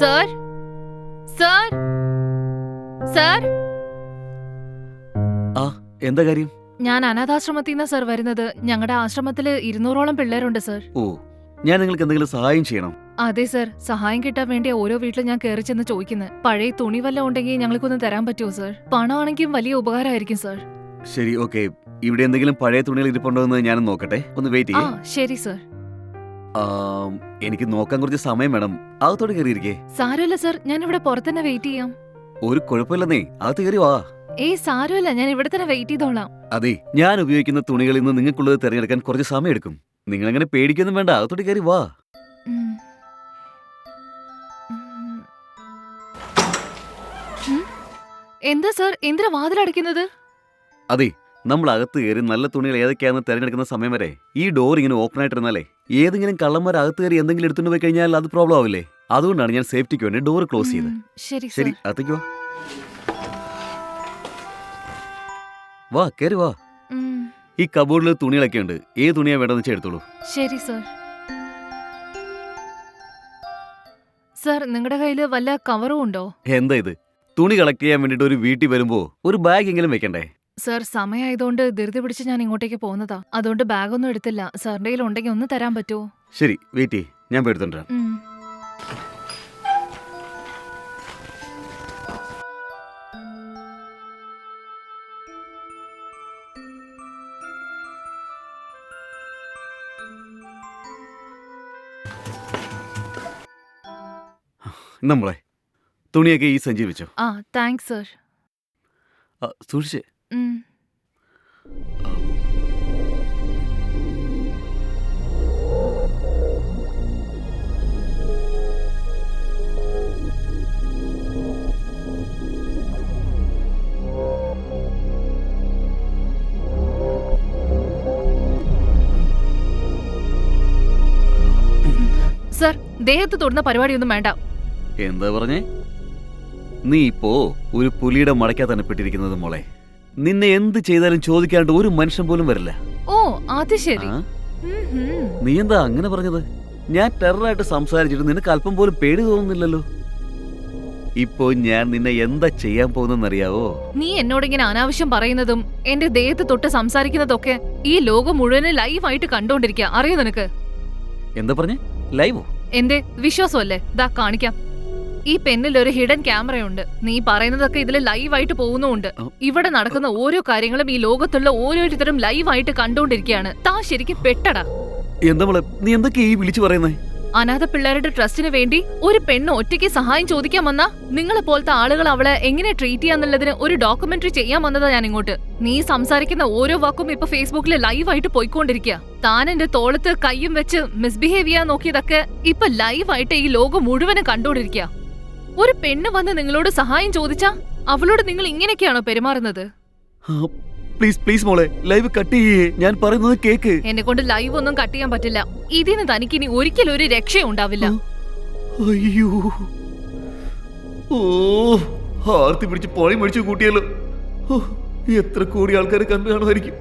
Sir? Sir? Sir? ആ എന്താ കാര്യം? ഞാൻ അനാഥാശ്രമത്തിൽ നിന്ന് സർ വരുന്നത്. ഞങ്ങളുടെ ആശ്രമത്തിൽ ഇരുന്നൂറോളം പിള്ളേരുണ്ട് സർ. ഓ ഞാൻ നിങ്ങൾക്ക് എന്തെങ്കിലും സഹായം ചെയ്യണം. അതെ സർ സഹായം കിട്ടാൻ വേണ്ടി ഓരോ വീട്ടിലും ഞാൻ കയറി ചെന്ന് ചോദിക്കുന്നത് പഴയ തുണി വല്ല ഉണ്ടെങ്കിൽ ഞങ്ങൾക്കൊന്ന് തരാൻ പറ്റുമോ സർ? പണമാണെങ്കിൽ വലിയ ഉപകാരമായിരിക്കും സർ. ശരി ഓക്കെ. ഇവിടെ എന്തെങ്കിലും പഴയ തുണികൾ ഇരിപ്പുണ്ടോ എന്ന് ഞാൻ നോക്കട്ടെ. ഒന്ന് വെയിറ്റ് ചെയ്യേ. ശരി സർ. ആം, എനിക്ക് നോക്കാൻ കുറച്ച് സമയം വേണം. അകത്തോട്ട് കയറിയിരിക്കേ. സാരമില്ല സർ ഞാൻ ഇവിടെ പുറത്തന്നെ വെയിറ്റ് ചെയ്യാം. ഒരു കുഴപ്പമില്ലെന്നേ അകത്ത് കയറി വാ. ഏയ് സാരമില്ല ഞാൻ ഇവിടെ തന്നെ വെയിറ്റ് ചെയ്തോളാം. അതെ ഞാൻ ഉപയോഗിക്കുന്ന തുണികളിൽ നിന്ന് നിങ്ങൾക്കുള്ളത് തിരഞ്ഞെടുക്കാൻ കുറച്ച് സമയം എടുക്കും നിങ്ങൾ അങ്ങനെ പേടിക്കൊന്നും വേണ്ട അകത്തോട്ട് കയറി വാ. ഉം. ഉം. ഉം? എന്താ സർ എന്തിനാ വാതിലടയ്ക്കുന്നത്? അതെ നമ്മൾ അകത്ത് കയറി നല്ല തുണികൾ ഏതൊക്കെയാണെന്ന് തിരഞ്ഞെടുക്കുന്ന സമയം വരെ ഈ ഡോർ ഇങ്ങനെ ഓപ്പൺ ആയിട്ടിരുന്നാലേ ഏതെങ്കിലും കള്ളന്മാർ അകത്ത് കയറി എന്തെങ്കിലും എടുത്തുകൊണ്ട് പോയി കഴിഞ്ഞാൽ അത് പ്രോബ്ലം ആവില്ലേ? അതുകൊണ്ടാണ് ഞാൻ സേഫ്റ്റിക്ക് വേണ്ടി ഡോർ ക്ലോസ് ചെയ്ത് ശരി ശരി വാ. വാ കയറി വാ. ഈ കബോർഡിൽ തുണികളൊക്കെ ഉണ്ട്. ഏത് തുണിയാ വേണ്ടെന്ന് വെച്ചാൽ എടുത്തോളൂ. ശരി സർ. സർ നിങ്ങളുടെ കയ്യിൽ വല്ല കവറും ഉണ്ടോ? എന്താ ഇത്? തുണി കളക്ട് ചെയ്യാൻ വേണ്ടിട്ട് ഒരു വീട്ടിൽ വരുമ്പോ ഒരു ബാഗ് എങ്കിലും വെക്കണ്ടേ? സർ സമയമായതുകൊണ്ട് ധൃതി പിടിച്ച് ഞാൻ ഇങ്ങോട്ടേക്ക് പോകുന്നതാ. അതുകൊണ്ട് ബാഗൊന്നും എടുത്തില്ല. സാറിന്റെ കയ്യിൽ ഉണ്ടെങ്കിൽ ഒന്ന് തരാൻ പറ്റുമോ ശരി വെയിറ്റ് ചെയ്യ് ഞാൻ പോയി എടുത്തോണ്ട് വരാം. ഉം. നമ്മളെ തുണിയൊക്കെ ഈ സഞ്ചി വെച്ചോ? ആ താങ്ക്സ് സർ. ആ, സൂക്ഷിച്ച്. സർ ദേഹത്ത് തൊടുന്ന പരിപാടിയൊന്നും വേണ്ട. എന്താ പറഞ്ഞേ? നീ ഇപ്പോ ഒരു പുലിയുടെ മടക്കാത്താണ് പെട്ടിരിക്കുന്നത് മോളെ. നിന്നെ എന്ത് ചെയ്താലും ചോദിക്കാണ്ട് ഒരു മനുഷ്യൻ പോലും വരില്ല. ഓ അത് ശരി. ആ? നീ എന്താ അങ്ങനെ പറഞ്ഞത്? ഞാൻ ടെററായിട്ട് സംസാരിച്ചിട്ട് നിനക്ക് അല്പം പോലും പേടി തോന്നുന്നില്ലല്ലോ. ഇപ്പോ ഞാൻ നിന്നെ എന്താ ചെയ്യാൻ പോകുന്നറിയാവോ നീ എന്നോട് ഇങ്ങനെ അനാവശ്യം പറയുന്നതും എന്റെ ദേഹത്ത് തൊട്ട് സംസാരിക്കുന്നതൊക്കെ ഈ ലോകം മുഴുവനും ലൈവായിട്ട് കണ്ടോണ്ടിരിക്കുക അറിയോ നിനക്ക്? എന്താ പറഞ്ഞേ? ലൈവോ? എന്റെ വിശ്വാസമല്ലേ? ദാ കാണിക്കാം. ഈ പെന്നിൽ ഒരു ഹിഡൻ ക്യാമറയുണ്ട് നീ പറയുന്നതൊക്കെ ഇതിൽ ലൈവായിട്ട് പോകുന്നുമുണ്ട്. ആ. ഇവിടെ നടക്കുന്ന ഓരോ കാര്യങ്ങളും ഈ ലോകത്തുള്ള ഓരോരുത്തരും ലൈവായിട്ട് കണ്ടുകൊണ്ടിരിക്കുകയാണ്. താ ശരിക്കും പെട്ടടാ. എന്താ മോളെ? നീ എന്തൊക്കെയാ ഈ വിളിച്ചു പറയുന്നേ? അനാഥ പിള്ളേരുടെ ട്രസ്റ്റിന് വേണ്ടി ഒരു പെണ്ണ് ഒറ്റയ്ക്ക് സഹായം ചോദിക്കാൻ വന്നാ നിങ്ങളെ പോലത്തെ ആളുകൾ അവളെ എങ്ങനെ ട്രീറ്റ് ചെയ്യാന്നുള്ളതിന് ഒരു ഡോക്യുമെന്ററി ചെയ്യാൻ വന്നതാ ഞാൻ ഇങ്ങോട്ട്. നീ സംസാരിക്കുന്ന ഓരോ വാക്കും ഇപ്പൊ ഫേസ്ബുക്കിൽ ലൈവായിട്ട് പോയിക്കൊണ്ടിരിക്കുക താൻ എന്റെ തോളത്ത് കൈയും വെച്ച് മിസ്ബിഹേവ് ചെയ്യാൻ നോക്കിയതൊക്കെ ഇപ്പൊ ലൈവായിട്ട് ഈ ലോകം മുഴുവനും കണ്ടോണ്ടിരിക്കുക ഒരു പെണ്ണ് വന്ന് നിങ്ങളോട് സഹായം ചോദിച്ചാ അവളോട് നിങ്ങൾ ഇങ്ങനെയൊക്കെയാണോ പെരുമാറുന്നത്? പ്ലീസ് പ്ലീസ് മോളെ ലൈവ് കട്ട് ചെയ്യേ. ഞാൻ പറയുന്നത് കേക്ക്. എന്നെ കൊണ്ട് ലൈവ് ഒന്നും കട്ട് ചെയ്യാൻ പറ്റില്ല. ഇതിന് തനിക്ക് ഇനി ഒരിക്കലും ഒരു രക്ഷയുണ്ടാവില്ല അയ്യോ. ഓ ആർത്തി പിടിച്ച് പൊഴി മേടിച്ചു കൂട്ടിയല്ലോ. എത്ര കോടി ആൾക്കാർ കണ്ടു കാണുമായിരിക്കും.